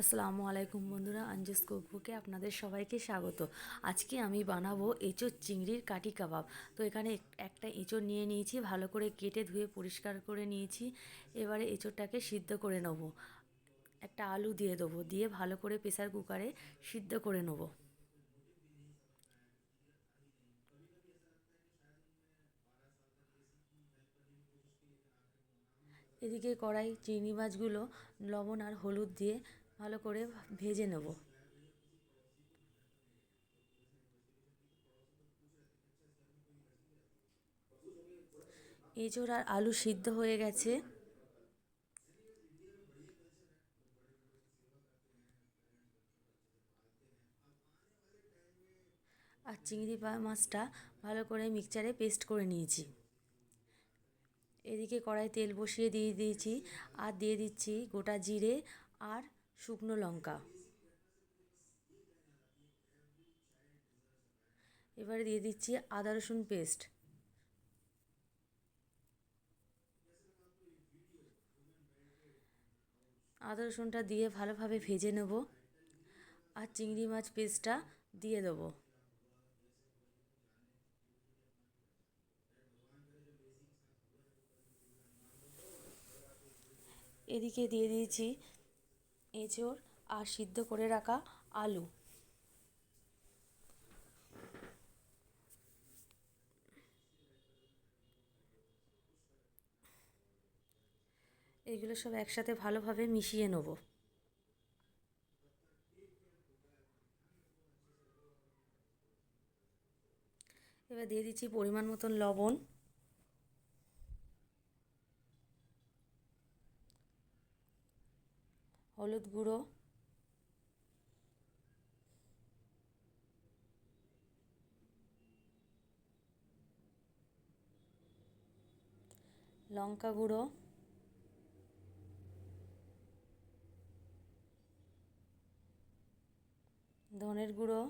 আসসালামু আলাইকুম বন্ধুরা, আঞ্জুস কুকবুকে আপনাদের সবাইকে স্বাগত। আজকে আমি বানাবো এঁচোর চিংড়ির কাটি কাবাব। তো এখানে এক- একটা এঁচোড় নিয়ে নিয়েছি, ভালো করে কেটে ধুয়ে পরিষ্কার করে নিয়েছি। এবারে এঁচোড়টাকে সিদ্ধ করে নেব। একটা আলু দিয়ে দেবো, দিয়ে ভালো করে প্রেসার কুকারে সিদ্ধ করে নেব। এদিকে কড়াই, চিংড়ি মাছগুলো, লবণ আর হলুদ দিয়ে ভালো করে ভেজে নেব। এঁচোড় আর আলু সিদ্ধ হয়ে গেছে। আর চিংড়ি মাছটা ভালো করে মিক্সচারে পেস্ট করে নিয়েছি। এদিকে কড়াই তেল বসিয়ে দিয়ে দিয়েছি আর দিয়ে দিচ্ছি গোটা জিরে আর শুকনো লঙ্কা। এবারে দিয়ে দিচ্ছি আদা রসুন পেস্ট আদা রসুনটা দিয়ে ভালোভাবে ভেজে নেব আর চিংড়ি মাছ পেস্টটা দিয়ে দেবো। এদিকে দিয়ে দিয়েছি এঁচোড় আর সিদ্ধ করে রাখা আলু। এগুলো সব একসাথে ভালোভাবে মিশিয়ে নেব। এবার দিয়ে দিচ্ছি পরিমাণ মতন লবণ। হলুদ গুঁড়ো। লঙ্কা গুঁড়ো। ধনের গুঁড়ো।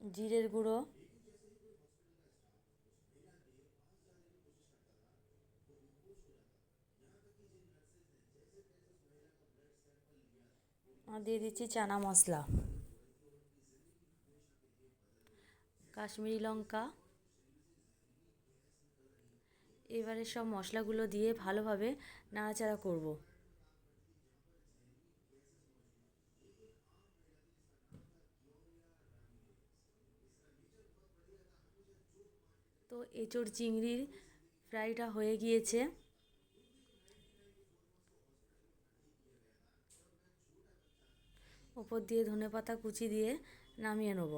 জিরের গুঁড়ো। আর দিয়ে দিচ্ছি চানা মশলা। কাশ্মীরি লঙ্কা। এবারে সব মশলাগুলো দিয়ে ভালোভাবে নাড়াচাড়া করব। তো এঁচোড় চিংড়ির ফ্রাইটা হয়ে গিয়েছে। ওপর দিয়ে ধনে পাতা কুচি দিয়ে নামিয়ে নেব।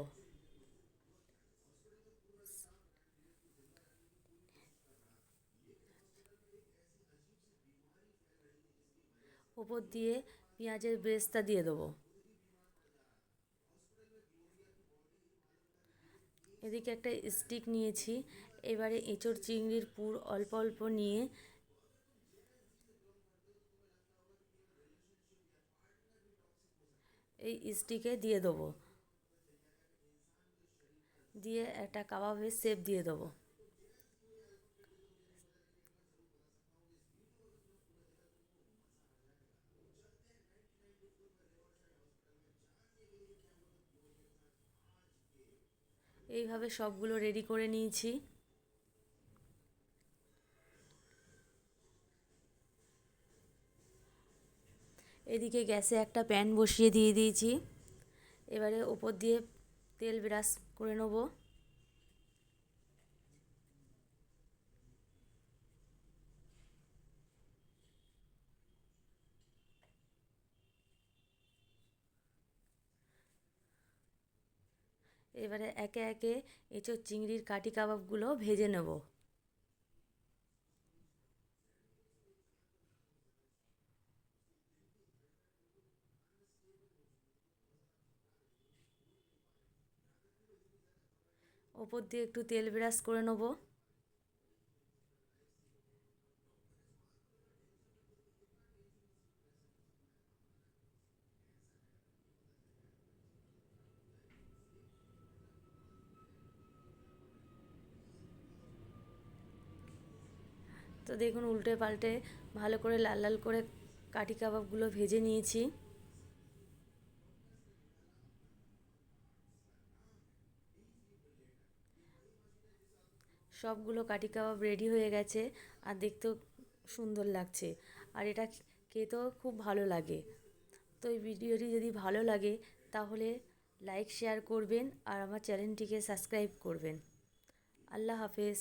ওপর দিয়ে পেঁয়াজের বেরেস্তা দিয়ে দেবো। এদিকে একটা স্টিক নিয়েছি। এবারে এঁচোড় চিংড়ির পুর অল্প অল্প নিয়ে এই স্টিকে দিয়ে দেবো। দিয়ে একটা কাবাবের শেপ দিয়ে দেবো। এইভাবে সবগুলো রেডি করে নিয়েছি। এদিকে গ্যাসে একটা প্যান বসিয়ে দিয়ে দিয়েছি। এবারে ওপর দিয়ে তেল ব্রাশ করে নেব। এবারে একে একে এঁচোড় চিংড়ির কাটি কাবাবগুলো ভেজে নেব। ওপর দিয়ে একটু তেল ব্রাশ করে নেব। তো দেখুন, উল্টে পাল্টে ভালো করে লাল লাল করে কাঠি কাবাবগুলো ভেজে নিয়েছি। সবগুলো কাঠি কাবাব রেডি হয়ে গেছে আর দেখতেও সুন্দর লাগছে। আর এটা খেতেও খুব ভালো লাগে। তো এই ভিডিওটি যদি ভালো লাগে, তাহলে লাইক শেয়ার করবেন আর আমার চ্যানেলটিকে সাবস্ক্রাইব করবেন। আল্লাহ হাফেজ।